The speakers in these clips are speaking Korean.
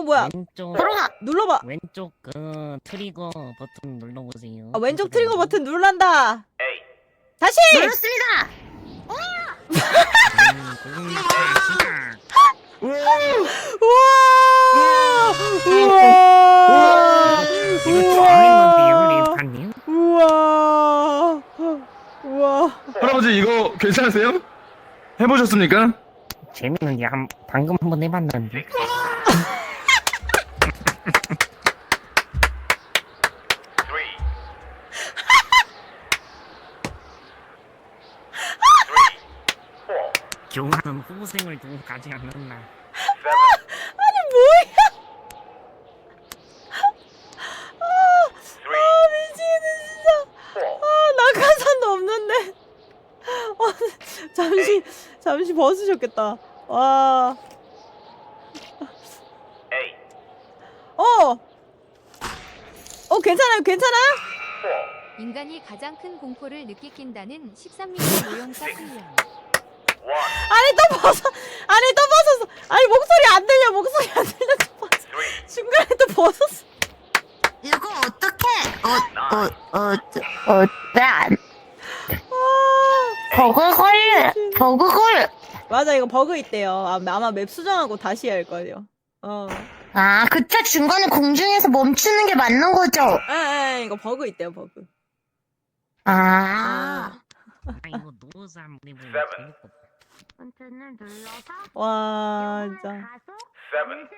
어 뭐야? 왼쪽 들어가. 눌러봐. 왼쪽 그 트리거 버튼 눌러보세요. 아, 왼쪽 트리거 버튼 누른다. 다시. 눌렀습니다. 우와. 우와. 림파님? 우와. 우와. 할아버지 이거 괜찮으세요? 해보셨습니까? 재밌는데 한 방금 한 번 해봤는데. 교환은 후생을 두고 가지 않는다. 아 미치겠네 진짜. 아 낙하산도 없는데. 아, 잠시 잠시 벗으셨겠다. 와. 어. 어 괜찮아요 괜찮아요? 인간이 가장 큰 공포를 느끼킨다는 13mm 모형사 훈련. 아니 또 벗어. 아니 또 벗었어. 아니 목소리 안 들려 목소리 안 들려 또 벗어. 중간에 또 벗었어. 이거 어떻게? 어, 어, 어, 어, 네, 안. 아. 버그 걸, 버그 걸. 맞아 이거 버그 있대요. 아, 아마 맵 수정하고 다시 할 거예요. 어. 아, 그쵸. 중간에 공중에서 멈추는 게 맞는 거죠? 에, 에 이거 버그 있대요 버그. 아. 아 이거 노사 한번 해보면 재밌겠다. 버튼을 눌러서 와 진짜. 가속, 전세는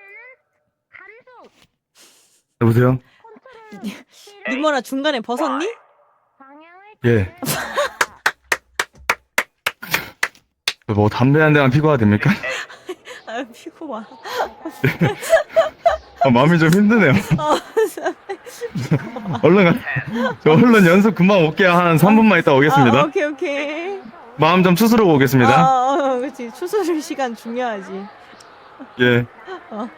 가속, 여보세요? 니모나 중간에 벗었니? 방향을 예. 뭐 담배 한 대만 피고 와도 됩니까? 아 피고 와. 아, 마음이 좀 힘드네요. 어, 얼른 가. 저 얼른 연습 금방 올게요. 한 3분만 있다 오겠습니다. 아, 오케이 오케이. 마음 좀 추스르고 오겠습니다. 아, 어, 그렇지 추수를 시간 중요하지. 예. 어.